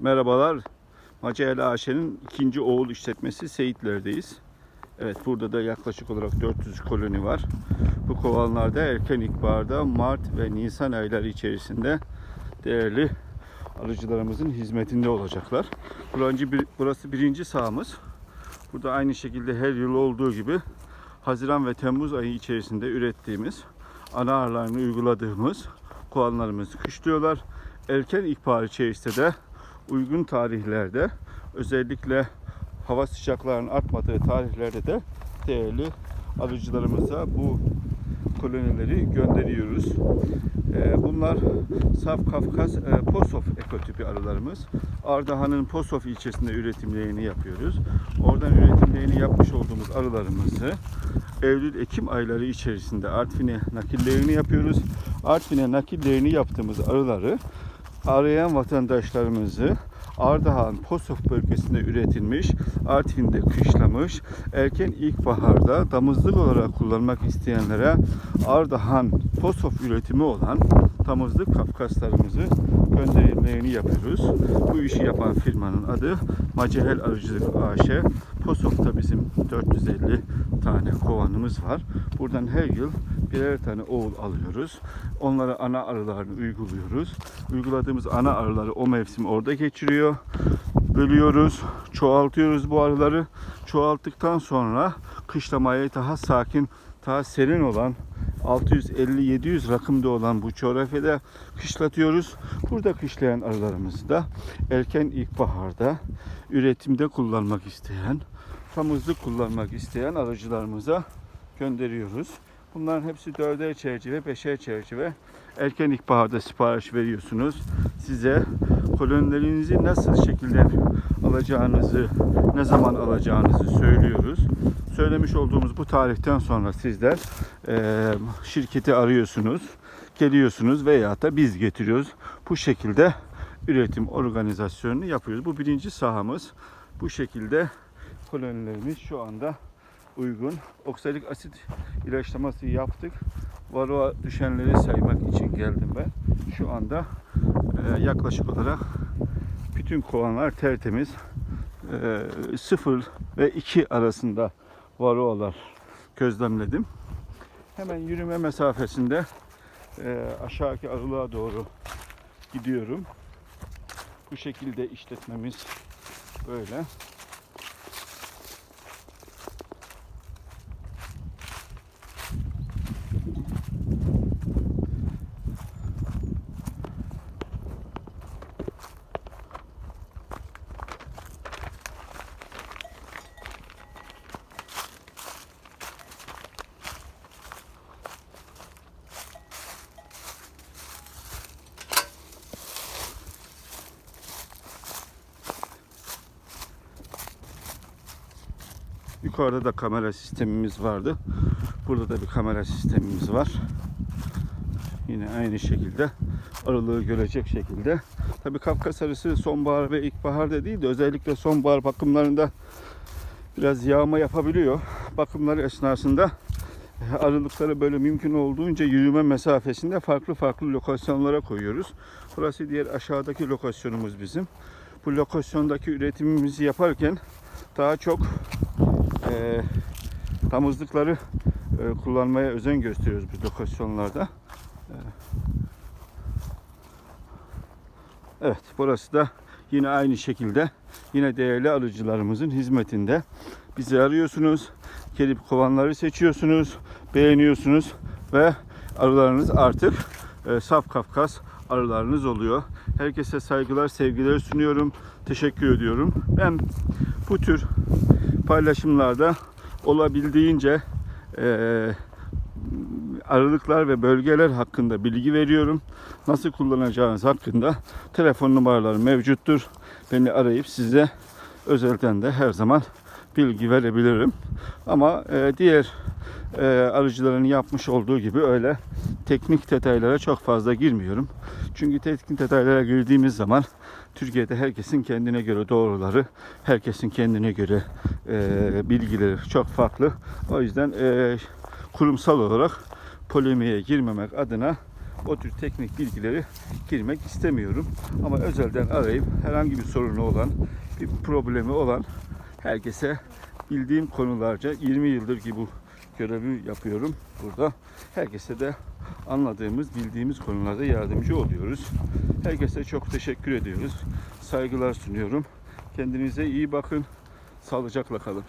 Merhabalar. Macayel AŞ'nin ikinci oğul işletmesi Seyitler'deyiz. Evet burada da yaklaşık olarak 400 koloni var. Bu kovanlarda erken ilkbaharda Mart ve Nisan ayları içerisinde değerli alıcılarımızın hizmetinde olacaklar. Burası, bir, burası birinci sahamız. Burada aynı şekilde her yıl olduğu gibi Haziran ve Temmuz ayı içerisinde ürettiğimiz ana ağırlarını uyguladığımız kovanlarımızı kışlıyorlar. Erken ilkbahar içerisinde de uygun tarihlerde özellikle hava sıcaklarının artmadığı tarihlerde de değerli alıcılarımıza bu kolonileri gönderiyoruz. Ee, Bunlar Saf Kafkas e, Posof ekotipi arılarımız. Ardahan'ın Posof ilçesinde üretimlerini yapıyoruz. Oradan üretimlerini yapmış olduğumuz arılarımızı Eylül-Ekim ayları içerisinde Artvin'e nakillerini yapıyoruz. Artvin'e nakillerini yaptığımız arıları arayan vatandaşlarımızı Ardahan Posof bölgesinde üretilmiş, Artvin'de kışlamış, erken ilkbaharda damızlık olarak kullanmak isteyenlere Ardahan Posof üretimi olan damızlık kafkaslarımızı gönderimlerini yapıyoruz. Bu işi yapan firmanın adı Macehel Arıcılık AŞ. Posof'ta bizim 450 tane kovanımız var. Buradan her yıl birer tane oğul alıyoruz. Onlara ana arılarını uyguluyoruz. Uyguladığımız ana arıları o mevsim orada geçiriyor. Bölüyoruz, çoğaltıyoruz bu arıları. Çoğalttıktan sonra kışlamaya daha sakin, daha serin olan 650-700 rakımda olan bu coğrafyada kışlatıyoruz. Burada kışlayan arılarımızı da erken ilkbaharda üretimde kullanmak isteyen, tamızlık kullanmak isteyen arıcılarımıza gönderiyoruz. Bunların hepsi dörder çerçeve, beşer çerçeve. Erken ilkbaharda sipariş veriyorsunuz. Size kolonilerinizi nasıl şekilde alacağınızı, ne zaman alacağınızı söylüyoruz. Söylemiş olduğumuz bu tarihten sonra sizler eee, şirketi arıyorsunuz, geliyorsunuz veya da biz getiriyoruz. Bu şekilde üretim organizasyonunu yapıyoruz. Bu birinci sahamız. Bu şekilde kolonilerimiz şu anda uygun. Oksalik asit ilaçlaması yaptık. Varroa düşenleri saymak için geldim ben. Şu anda e, yaklaşık olarak bütün kovanlar tertemiz. E, 0 ve 2 arasında varroalar gözlemledim. Hemen yürüme mesafesinde e, aşağıki arılığa doğru gidiyorum. Bu şekilde işletmemiz böyle. Yukarıda da kamera sistemimiz vardı. Burada da bir kamera sistemimiz var. Yine aynı şekilde aralığı görecek şekilde. Tabii Kafkas arısı sonbahar ve ilkbaharda değil de özellikle sonbahar bakımlarında biraz yağma yapabiliyor. Bakımları esnasında aralıkları böyle mümkün olduğunca yürüme mesafesinde farklı farklı lokasyonlara koyuyoruz. Burası diğer aşağıdaki lokasyonumuz bizim. Bu lokasyondaki üretimimizi yaparken daha çok e, damızlıkları e, kullanmaya özen gösteriyoruz bu lokasyonlarda. E, Evet, burası da yine aynı şekilde yine değerli alıcılarımızın hizmetinde. Bizi arıyorsunuz, gelip kovanları seçiyorsunuz, beğeniyorsunuz ve arılarınız artık e, saf Kafkas arılarınız oluyor. Herkese saygılar, sevgiler sunuyorum. Teşekkür ediyorum. Ben bu tür paylaşımlarda olabildiğince eee aralıklar ve bölgeler hakkında bilgi veriyorum. Nasıl kullanacağınız hakkında telefon numaraları mevcuttur. Beni arayıp size özelden de her zaman bilgi verebilirim. Ama e, diğer e, arıcıların yapmış olduğu gibi öyle teknik detaylara çok fazla girmiyorum. Çünkü teknik detaylara girdiğimiz zaman Türkiye'de herkesin kendine göre doğruları, herkesin kendine göre e, bilgileri çok farklı. O yüzden e, kurumsal olarak polemiğe girmemek adına o tür teknik bilgileri girmek istemiyorum. Ama özelden arayıp herhangi bir sorunu olan, bir problemi olan herkese bildiğim konularca 20 yıldır ki bu görevi yapıyorum burada. Herkese de anladığımız, bildiğimiz konularda yardımcı oluyoruz. Herkese çok teşekkür ediyoruz. Saygılar sunuyorum. Kendinize iyi bakın. Sağlıcakla kalın.